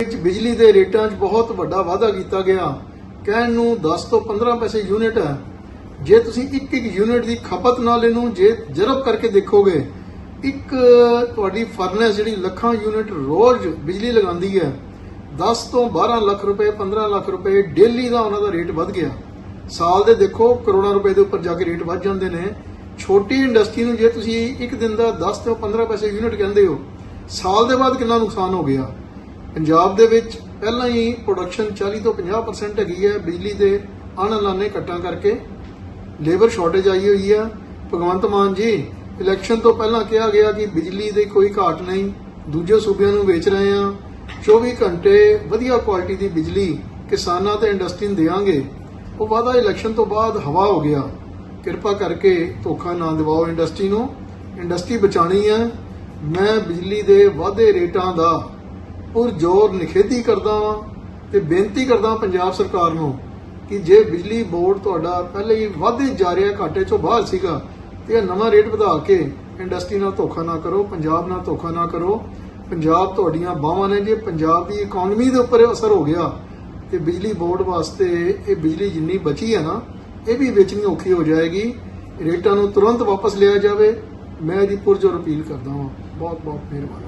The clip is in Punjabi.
ਵਿੱਚ ਬਿਜਲੀ ਦੇ ਰੇਟਾਂ 'ਚ ਬਹੁਤ ਵੱਡਾ ਵਾਧਾ ਕੀਤਾ ਗਿਆ। ਕਹਿਣ ਨੂੰ 10 ਤੋਂ 15 ਪੈਸੇ ਯੂਨਿਟ ਹੈ। ਜੇ ਤੁਸੀਂ ਇੱਕ ਇੱਕ ਯੂਨਿਟ ਦੀ ਖਪਤ ਨਾਲ ਇਹਨੂੰ ਜੇ ਜਰਬ ਕਰਕੇ ਦੇਖੋਗੇ, ਇੱਕ ਤੁਹਾਡੀ ਫਰਨੈਸ ਜਿਹੜੀ ਲੱਖਾਂ ਯੂਨਿਟ ਰੋਜ਼ ਬਿਜਲੀ ਲਗਾਉਂਦੀ ਹੈ 10 ਤੋਂ 12 ਲੱਖ ਰੁਪਏ 15 ਲੱਖ ਰੁਪਏ ਡੇਲੀ ਦਾ ਉਹਨਾਂ ਦਾ ਰੇਟ ਵੱਧ ਗਿਆ। ਸਾਲ ਦੇ ਦੇਖੋ, ਕਰੋੜਾਂ ਰੁਪਏ ਦੇ ਉੱਪਰ ਜਾ ਕੇ ਰੇਟ ਵੱਧ ਜਾਂਦੇ ਨੇ। ਛੋਟੀ ਇੰਡਸਟਰੀ ਨੂੰ ਜੇ ਤੁਸੀਂ ਇੱਕ ਦਿਨ ਦਾ 10 ਤੋਂ 15 ਪੈਸੇ ਯੂਨਿਟ ਕਹਿੰਦੇ ਹੋ, ਸਾਲ ਦੇ ਬਾਅਦ ਕਿੰਨਾ ਨੁਕਸਾਨ ਹੋ ਗਿਆ? ਪੰਜਾਬ ਦੇ ਵਿੱਚ ਪਹਿਲਾਂ ਹੀ ਪ੍ਰੋਡਕਸ਼ਨ 40 ਤੋਂ 50% ਹੈਗੀ ਹੈ ਬਿਜਲੀ ਦੇ ਅਣਲਾਣੇ ਕੱਟਾਂ ਕਰਕੇ। ਲੇਬਰ ਸ਼ਾਰਟੇਜ ਆਈ ਹੋਈ ਹੈ ਭਗਵੰਤ ਮਾਨ ਜੀ ਇਲੈਕਸ਼ਨ ਤੋਂ ਪਹਿਲਾਂ ਕਿਹਾ ਗਿਆ ਕਿ ਬਿਜਲੀ ਦੀ ਕੋਈ ਘਾਟ ਨਹੀਂ, ਦੂਜੇ ਸੂਬਿਆਂ ਨੂੰ ਵੇਚ ਰਹੇ ਆ 24 ਘੰਟੇ ਵਧੀਆ ਕੁਆਲਿਟੀ ਦੀ ਬਿਜਲੀ ਕਿਸਾਨਾਂ ਤੇ ਇੰਡਸਟਰੀ ਨੂੰ ਦੇਵਾਂਗੇ। ਉਹ ਵਾਅਦਾ ਇਲੈਕਸ਼ਨ ਤੋਂ ਬਾਅਦ ਹਵਾ ਹੋ ਗਿਆ। ਕਿਰਪਾ ਕਰਕੇ ਧੋਖਾ ਨਾ ਦਿਵਾਓ ਇੰਡਸਟਰੀ ਨੂੰ। ਇੰਡਸਟਰੀ ਬਚਾਣੀ ਹੈ। ਮੈਂ ਬਿਜਲੀ ਦੇ ਵਾਧੇ ਰੇਟਾਂ ਦਾ ਪੁਰਜ਼ੋਰ ਨਿਖੇਧੀ ਕਰਦਾ ਵਾਂ ਤੇ ਬੇਨਤੀ ਕਰਦਾ ਪੰਜਾਬ ਸਰਕਾਰ ਨੂੰ ਕਿ ਜੇ ਬਿਜਲੀ ਬੋਰਡ ਤੁਹਾਡਾ ਪਹਿਲੇ ਹੀ ਵਾਧੇ ਜਾ ਰਿਹਾ ਘਾਟੇ ਚੋਂ ਬਾਹਰ ਸੀਗਾ ਤੇ ਇਹ ਨਵਾਂ ਰੇਟ ਵਧਾ ਕੇ ਇੰਡਸਟਰੀ ਨਾਲ ਧੋਖਾ ਨਾ ਕਰੋ, ਪੰਜਾਬ ਨਾਲ ਧੋਖਾ ਨਾ ਕਰੋ। ਪੰਜਾਬ ਤੁਹਾਡੀਆਂ ਬਾਹਾਂ ਨੇ ਜੇ, ਪੰਜਾਬ ਦੀ ਇਕਨੋਮੀ ਦੇ ਉੱਪਰ ਅਸਰ ਹੋ ਗਿਆ ਤੇ ਬਿਜਲੀ ਬੋਰਡ ਵਾਸਤੇ ਇਹ ਬਿਜਲੀ ਜਿੰਨੀ ਬਚੀ ਹੈ ਨਾ, ਇਹ ਵੀ ਵੇਚਣੀ ਔਖੀ ਹੋ ਜਾਏਗੀ। ਰੇਟਾਂ ਨੂੰ ਤੁਰੰਤ ਵਾਪਸ ਲਿਆ ਜਾਵੇ। ਮੈਂ ਇਹਦੀ ਪੁਰਜੋਰ ਅਪੀਲ ਕਰਦਾ ਹਾਂ ਬਹੁਤ ਬਹੁਤ ਮਿਹਰਬਾਨੀ।